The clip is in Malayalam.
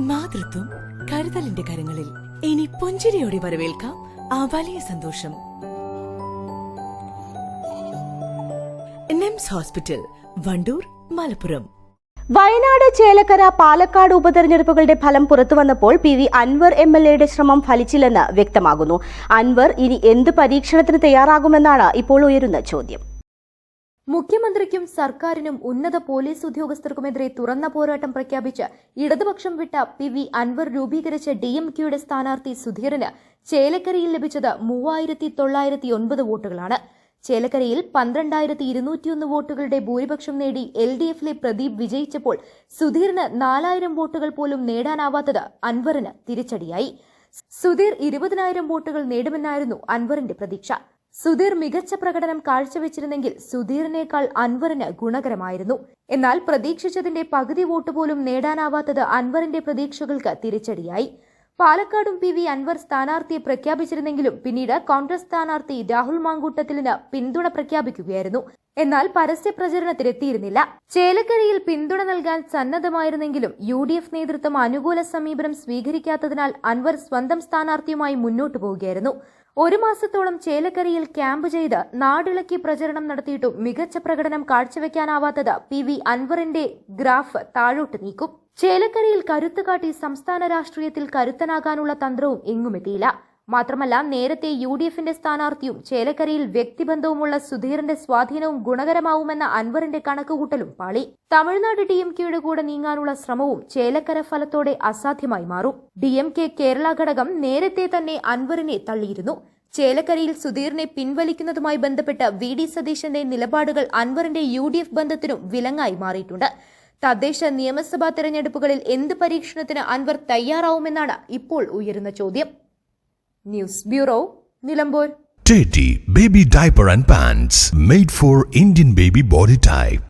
മാതൃത്വം കരുതലിന്റെ കരങ്ങളിൽ. ഇനി പുഞ്ചിരിയോടെ വരവേൽക്കാം ആ വലിയ സന്തോഷം. നെംസ് ഹോസ്പിറ്റൽ വണ്ടൂർ മലപ്പുറം. വയനാട് ചേലക്കര പാലക്കാട് ഉപതെരഞ്ഞെടുപ്പുകളുടെ ഫലം പുറത്തുവന്നപ്പോൾ P V Anvar M L എയുടെ ശ്രമം ഫലിച്ചില്ലെന്ന് വ്യക്തമാകുന്നു. അൻവർ ഇനി എന്ത് പരീക്ഷണത്തിന് തയ്യാറാകുമെന്നാണ് ഇപ്പോൾ ഉയരുന്ന ചോദ്യം. മുഖ്യമന്ത്രിക്കും സർക്കാരിനും ഉന്നത പോലീസ് ഉദ്യോഗസ്ഥർക്കുമെതിരെ തുറന്ന പോരാട്ടം പ്രഖ്യാപിച്ച് ഇടതുപക്ഷം വിട്ട പി വി അൻവർ രൂപീകരിച്ച ഡി എം കെയുടെ സ്ഥാനാർത്ഥി സുധീറിന് ചേലക്കരയിൽ ലഭിച്ചത് മൂവായിരത്തി തൊള്ളായിരത്തി ഒൻപത് വോട്ടുകളാണ്. ചേലക്കരയിൽ പന്ത്രണ്ടായിരത്തി ഇരുന്നൂറ്റിയൊന്ന് വോട്ടുകളുടെ ഭൂരിപക്ഷം നേടി എൽ ഡി എഫിലെ പ്രദീപ് വിജയിച്ചപ്പോൾ സുധീറിന് നാലായിരം വോട്ടുകൾ പോലും നേടാനാവാത്തത് അൻവറിന് തിരിച്ചടിയായി. സുധീർ ഇരുപതിനായിരം വോട്ടുകൾ നേടുമെന്നായിരുന്നു അൻവറിന്റെ പ്രതീക്ഷ. സുധീർ മികച്ച പ്രകടനം കാഴ്ചവെച്ചിരുന്നെങ്കിൽ സുധീറിനേക്കാൾ അൻവറിന് ഗുണകരമായിരുന്നു. എന്നാൽ പ്രതീക്ഷിച്ചതിന്റെ പകുതി വോട്ട് പോലും നേടാനാവാത്തത് അൻവറിന്റെ പ്രതീക്ഷകൾക്ക് തിരിച്ചടിയായി. പാലക്കാടും പി വി അൻവർ സ്ഥാനാർത്ഥിയെ പ്രഖ്യാപിച്ചിരുന്നെങ്കിലും പിന്നീട് കോൺഗ്രസ് സ്ഥാനാർത്ഥി രാഹുൽ മാങ്കൂട്ടത്തിലിന് പിന്തുണ പ്രഖ്യാപിക്കുകയായിരുന്നു. എന്നാൽ പരസ്യ പ്രചരണത്തിലെത്തിയിരുന്നില്ല. ചേലക്കരയിൽ പിന്തുണ നൽകാൻ സന്നദ്ധമായിരുന്നെങ്കിലും യു ഡി എഫ് നേതൃത്വം അനുകൂല സമീപനം സ്വീകരിക്കാത്തതിനാൽ അൻവർ സ്വന്തം സ്ഥാനാർത്ഥിയുമായി മുന്നോട്ടു പോവുകയായിരുന്നു. ഒരു മാസത്തോളം ചേലക്കരയിൽ ക്യാമ്പ് ചെയ്ത് നാടിളക്കി പ്രചരണം നടത്തിയിട്ടും മികച്ച പ്രകടനം കാഴ്ചവെക്കാനാവാത്തത് പി വി അൻവറിന്റെ ഗ്രാഫ് താഴോട്ട് നീക്കും. ചേലക്കരയിൽ കരുത്ത് കാട്ടി സംസ്ഥാന രാഷ്ട്രീയത്തിൽ കരുത്തനാകാനുള്ള തന്ത്രവും എങ്ങുമെത്തിയില്ല. മാത്രമല്ല നേരത്തെ യു ഡി എഫിന്റെ സ്ഥാനാർത്ഥിയും ചേലക്കരയിൽ വ്യക്തിബന്ധവുമുള്ള സുധീറിന്റെ സ്വാധീനവും ഗുണകരമാവുമെന്ന അൻവറിന്റെ കണക്കുകൂട്ടലും പാളി. തമിഴ്നാട് ഡി എം കെയുടെ കൂടെ നീങ്ങാനുള്ള ശ്രമവും ചേലക്കര ഫലത്തോടെ അസാധ്യമായി മാറും. ഡി എം കെ കേരള ഘടകം നേരത്തെ തന്നെ അൻവറിനെ തള്ളിയിരുന്നു. ചേലക്കരയിൽ സുധീറിനെ പിൻവലിക്കുന്നതുമായി ബന്ധപ്പെട്ട് വി ഡി സതീശന്റെ നിലപാടുകൾ അൻവറിന്റെ യു ഡി എഫ് ബന്ധത്തിനും വിലങ്ങായി മാറിയിട്ടുണ്ട്. തദ്ദേശ നിയമസഭാ തെരഞ്ഞെടുപ്പുകളിൽ എന്ത് പരീക്ഷണത്തിന് അൻവർ തയ്യാറാവുമെന്നാണ് ഇപ്പോൾ ഉയരുന്ന ചോദ്യം. News bureau Nilambur Teddy Baby Diaper and Pants made for Indian baby body type.